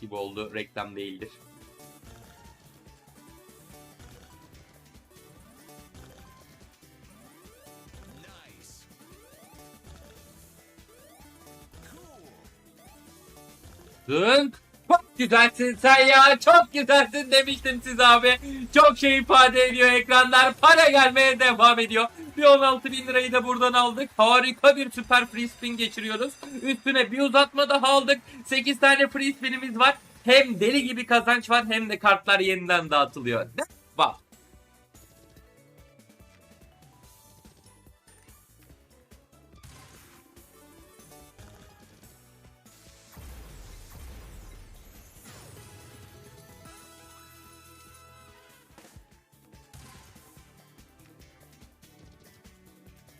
gibi oldu. Reklam değildir. Zınk. Güzelsin sen ya. Çok güzelsin demiştim size abi. Çok şey ifade ediyor ekranlar. Para gelmeye devam ediyor. Bir 16 bin lirayı da buradan aldık. Harika bir süper free spin geçiriyoruz. Üstüne bir uzatma daha aldık. 8 tane free spinimiz var. Hem deli gibi kazanç var hem de kartlar yeniden dağıtılıyor. Bak.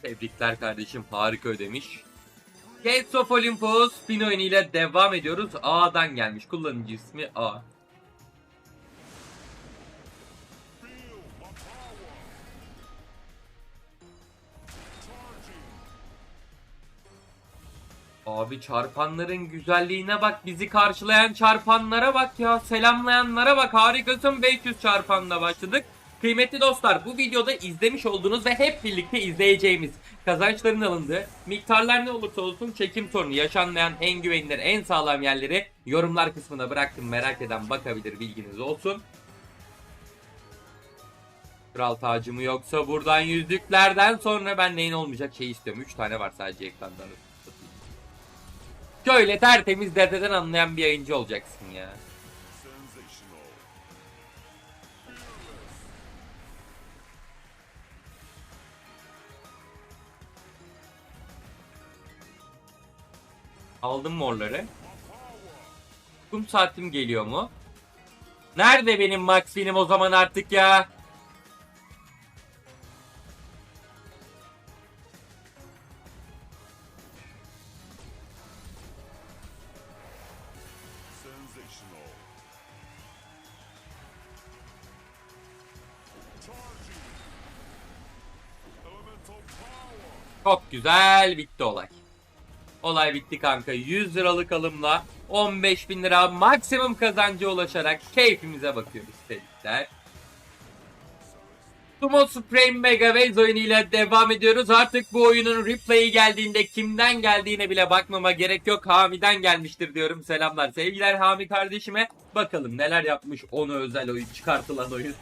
Tebrikler kardeşim harika ödemiş. Gates of Olympus spin oyunuyla devam ediyoruz. A'dan gelmiş kullanıcı ismi A. Abi çarpanların güzelliğine bak bizi karşılayan çarpanlara bak ya selamlayanlara bak harikasın 500 çarpanla başladık. Kıymetli dostlar bu videoda izlemiş olduğunuz ve hep birlikte izleyeceğimiz kazançların alındığı miktarlar ne olursa olsun çekim sorunu yaşanmayan en güvenilir en sağlam yerleri yorumlar kısmına bıraktım merak eden bakabilir bilginiz olsun. Kral tacı mı yoksa buradan yüzüklerden sonra ben neyin olmayacak şey istiyorum. 3 tane var sadece ekranda. Şöyle tertemiz derdeden anlayan bir yayıncı olacaksın ya. Aldım morları. Kum saatim geliyor mu? Nerede benim max benim o zaman artık ya? Çok güzel bitti olay. Olay bitti kanka. 100 liralık alımla 15 bin lira maksimum kazanca ulaşarak keyfimize bakıyoruz tebrikler. Sumo Supreme Mega Waves oyunuyla devam ediyoruz. Artık bu oyunun replay'i geldiğinde kimden geldiğine bile bakmama gerek yok. Hami'den gelmiştir diyorum. Selamlar. Sevgiler Hami kardeşime. Bakalım neler yapmış onu özel oyun çıkartılan oyun.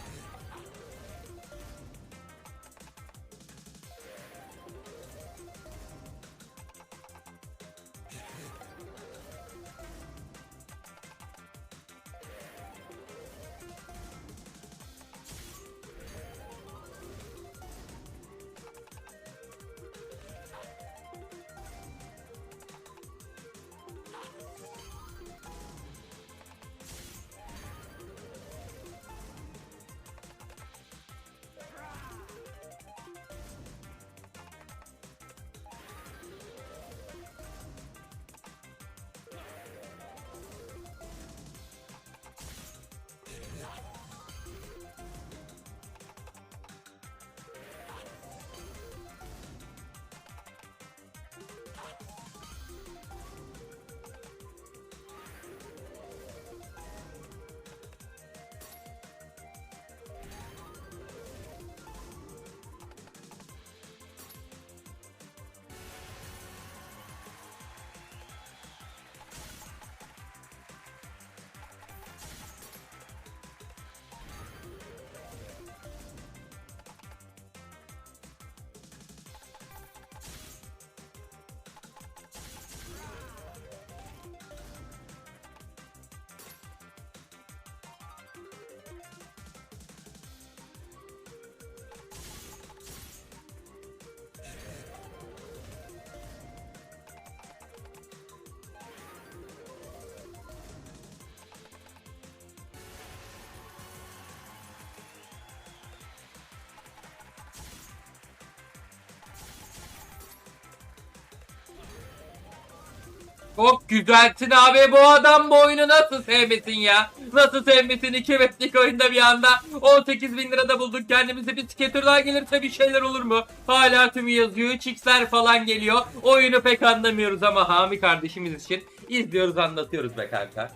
Çok güzelsin abi bu adam bu oyunu nasıl sevmesin ya? Nasıl sevmesin 2 metlik oyunda bir anda 18 bin lirada bulduk kendimizi bir skaterlar gelirse bir şeyler olur mu? Hala tümü yazıyor çiksler falan geliyor. Oyunu pek anlamıyoruz ama Hami kardeşimiz için izliyoruz anlatıyoruz be kanka.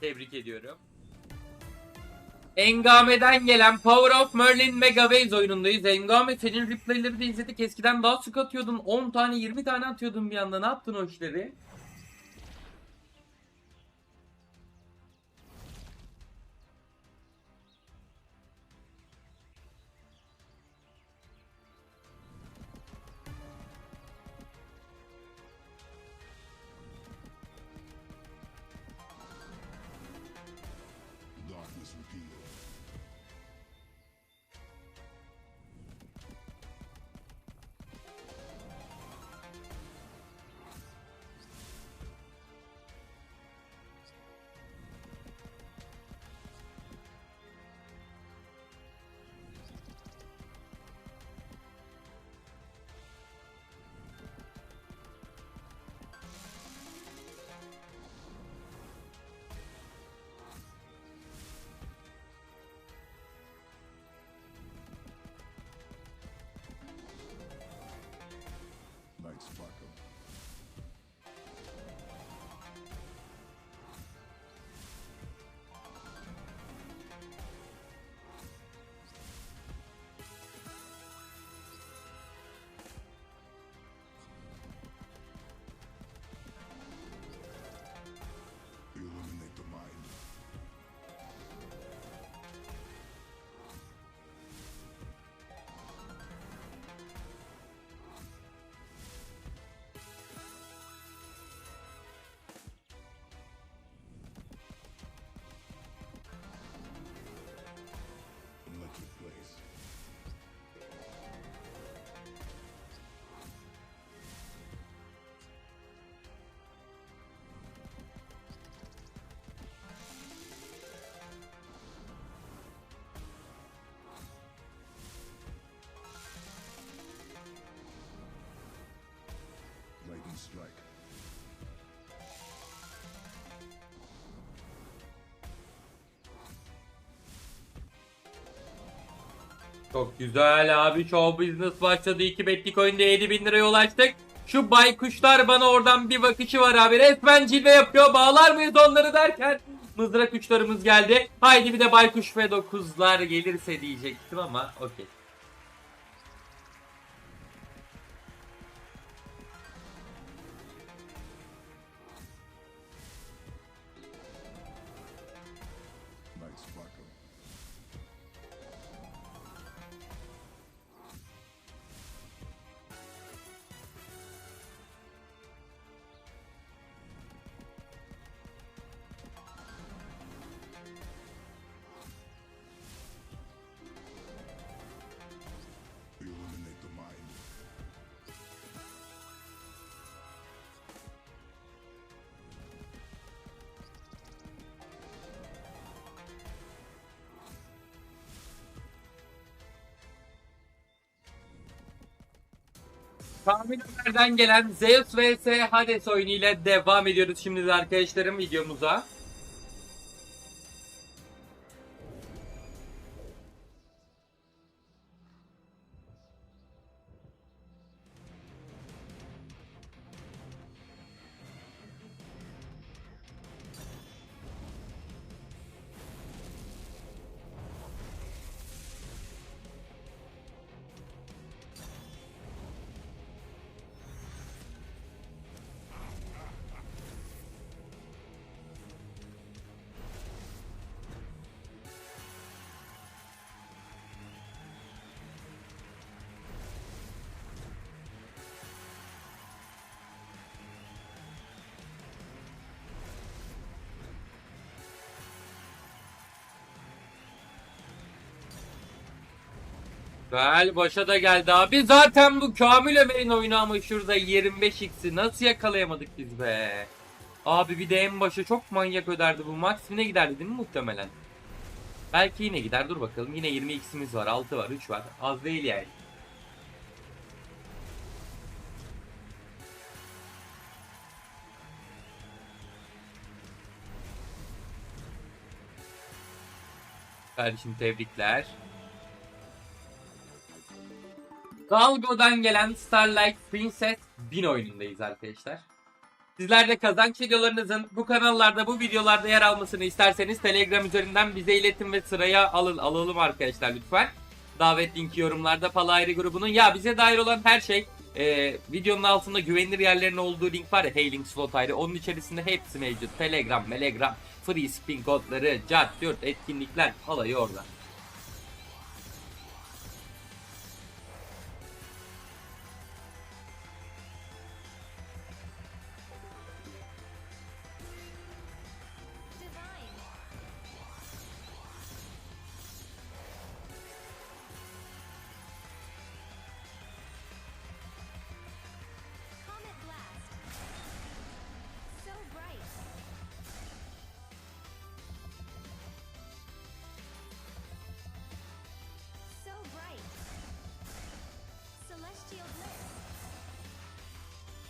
Tebrik ediyorum. Engame'den gelen Power of Merlin Mega Waves oyunundayız. Engame senin replayleri de izledik. Eskiden daha sık atıyordun. 10 tane 20 tane atıyordun bir anda. Ne yaptın o işleri? Çok güzel abi. Show business başladı. 2 betlik oyunda 7000 liraya ulaştık. Şu baykuşlar bana oradan bir bakışı var abi. Resmen cilve yapıyor. Bağlar mıyız onları derken. Mızrak uçlarımız geldi. Haydi bir de baykuş ve 9'lar gelirse diyecektim ama okey. Kamil Ömer'den gelen Zeus vs Hades oyunu ile devam ediyoruz şimdi de arkadaşlarım videomuza. Gel başa da geldi abi. Zaten bu Kamil Ömer'in oyunu ama şurada 25x'i nasıl yakalayamadık biz be? Abi bir de en başa çok manyak öderdi bu. Maksimine giderdi değil mi muhtemelen? Belki yine gider dur bakalım. Yine 20x'imiz var. 6 var 3 var. Az değil yani. Kardeşim tebrikler. Galgo'dan gelen Starlight Princess 1000 oyunundayız arkadaşlar. Sizler de kazanç videolarınızın bu kanallarda bu videolarda yer almasını isterseniz Telegram üzerinden bize iletin ve sıraya alın alalım arkadaşlar lütfen. Davet linki yorumlarda Palayri grubunun. Ya bize dair olan her şey e, videonun altında güvenilir yerlerin olduğu link var ya Hailing Slot ayrı. Onun içerisinde hepsi mevcut. Telegram, Telegram, Free Spin kodları, curt, etkinlikler alayı orada.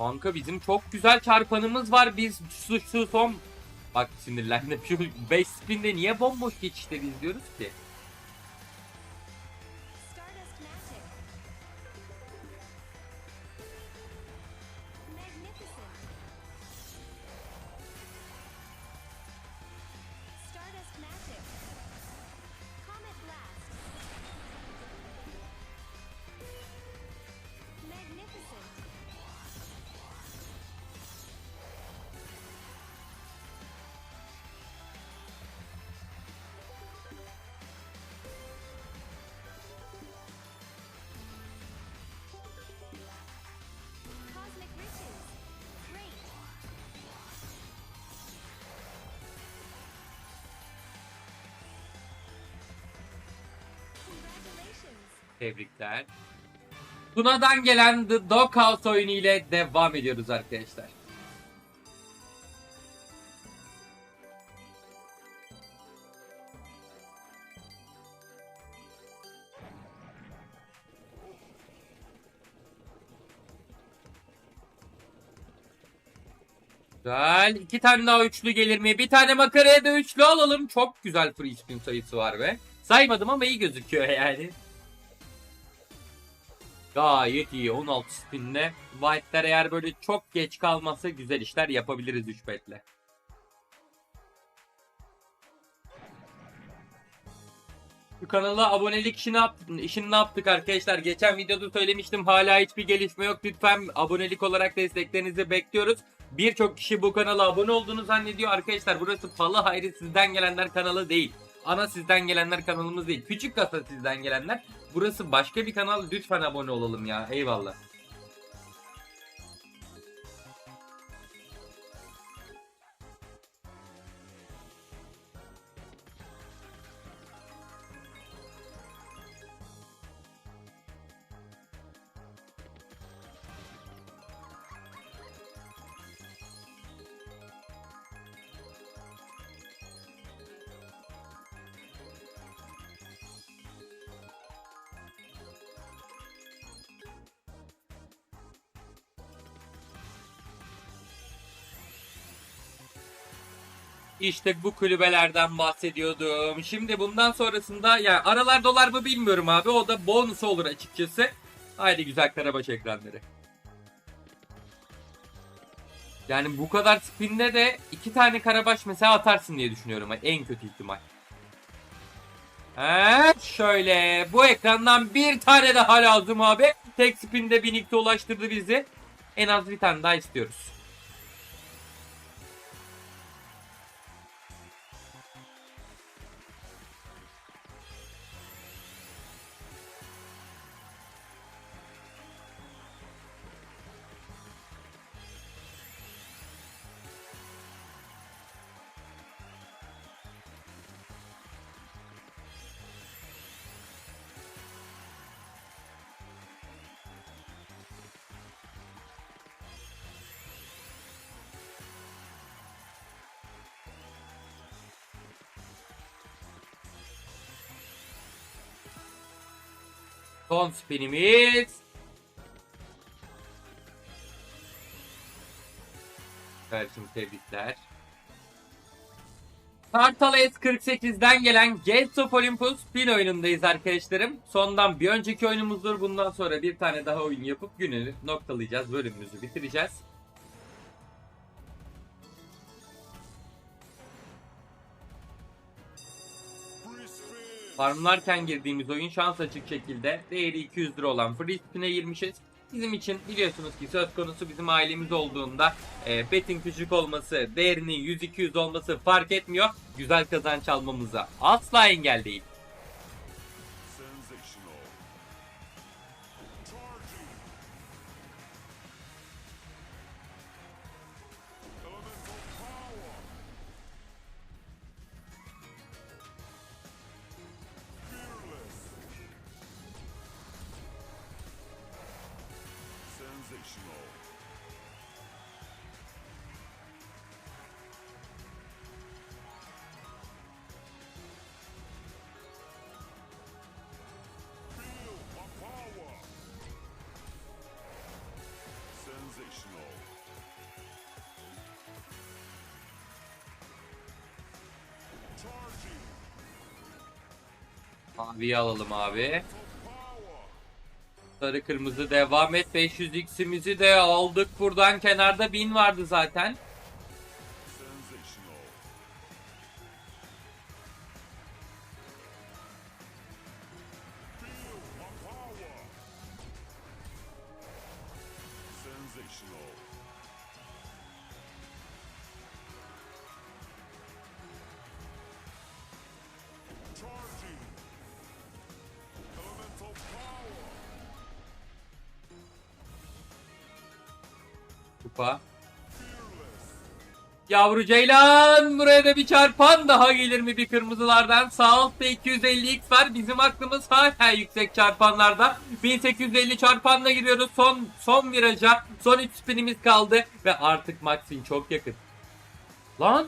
Kanka bizim çok güzel çarpanımız var. Biz şu, şu son... Bak sinirlendim. Şu 5 spinde niye bomboş geçişleri izliyoruz ki? Tebrikler. Tuna'dan gelen The Doghouse oyunu ile devam ediyoruz arkadaşlar. Güzel. İki tane daha üçlü gelir mi? Bir tane makaraya da üçlü alalım. Çok güzel free spin sayısı var be. Saymadım ama iyi gözüküyor yani. Gayet iyi. 16 spinle. White'ler eğer böyle çok geç kalmazsa güzel işler yapabiliriz 3 betle. Şu kanala abonelik işini, yaptık, işini ne yaptık arkadaşlar? Geçen videoda söylemiştim hala hiçbir gelişme yok. Lütfen abonelik olarak desteklerinizi bekliyoruz. Birçok kişi bu kanala abone olduğunu zannediyor. Arkadaşlar burası Palı Hayri sizden gelenler kanalı değil. Ana sizden gelenler kanalımız değil. Küçük kasa sizden gelenler. Burası başka bir kanal. Lütfen abone olalım ya. Eyvallah. İşte bu kulübelerden bahsediyordum. Şimdi bundan sonrasında ya aralar dolar mı bilmiyorum abi. O da bonus olur açıkçası. Haydi güzel karabaş ekranları. Yani bu kadar spinle de iki tane karabaş mesela atarsın diye düşünüyorum. En kötü ihtimal. Evet şöyle bu ekrandan bir tane daha lazım abi. Tek spinde Binik'te ulaştırdı bizi. En az bir tane daha istiyoruz. Son spinimiz. Kardeşim tebrikler. Kartal S48'den gelen Gates of Olympus spin oyunundayız arkadaşlarım. Sondan bir önceki oyunumuzdur. Bundan sonra bir tane daha oyun yapıp günü noktalayacağız. Bölümümüzü bitireceğiz. Farmlarken girdiğimiz oyun şans açık şekilde değeri 200 lira olan free spin'e girmişiz. Bizim için biliyorsunuz ki söz konusu bizim ailemiz olduğunda e, betin küçük olması, değerinin 100-200 olması fark etmiyor. Güzel kazanç almamıza asla engel değil. Sensational. Feel my power. Sensational. Charging. Maviyi alalım abi. Sarı kırmızı devam et. 500x'imizi de aldık. Buradan kenarda 1000 vardı zaten. Fearless. Yavru Ceylan buraya da bir çarpan daha gelir mi bir kırmızılardan? Sağ altta 250x var. Bizim aklımız hala yüksek çarpanlarda. 1850 çarpanla giriyoruz. Son son viraja. Son 3 spinimiz kaldı ve artık Max'in çok yakın. Lan!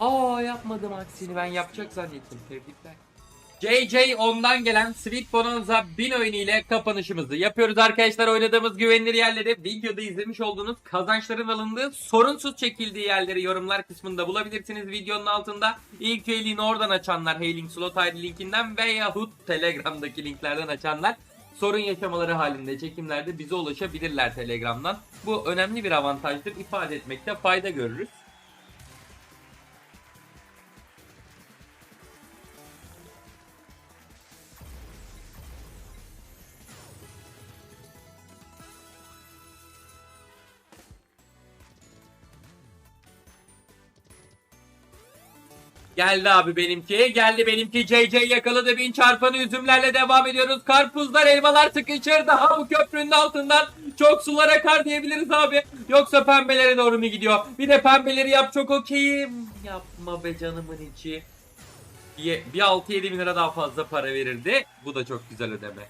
Aa yapmadım Max'ini ben yapacak zannettim. Tebrikler. JJ ondan gelen Sweet Bonanza 1000 oyunu ile kapanışımızı yapıyoruz arkadaşlar. Oynadığımız güvenilir yerleri videoda izlemiş olduğunuz kazançların alındığı sorunsuz çekildiği yerleri yorumlar kısmında bulabilirsiniz videonun altında. İlk üyeliğini oradan açanlar Hailing Slot ID linkinden veyahut Telegram'daki linklerden açanlar sorun yaşamaları halinde çekimlerde bize ulaşabilirler Telegram'dan. Bu önemli bir avantajdır. ifade etmekte fayda görürüz. Geldi abi benimki. Geldi benimki. JJ yakaladı. Bin çarpanı üzümlerle devam ediyoruz. Karpuzlar, elmalar sıkışır. Daha bu köprünün altından çok sular akar diyebiliriz abi. Yoksa pembelere doğru mu gidiyor? Bir de pembeleri yap çok okeyim. Yapma be canımın içi. Bir, bir 6-7 bin lira daha fazla para verirdi. Bu da çok güzel ödeme.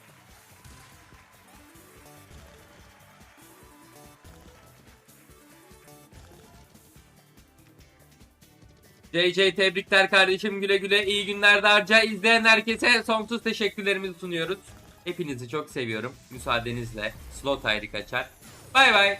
JJ tebrikler kardeşim güle güle iyi günler de harca izleyen herkese sonsuz teşekkürlerimizi sunuyoruz. Hepinizi çok seviyorum. Müsaadenizle slot ayrı kaçar. Bay bay.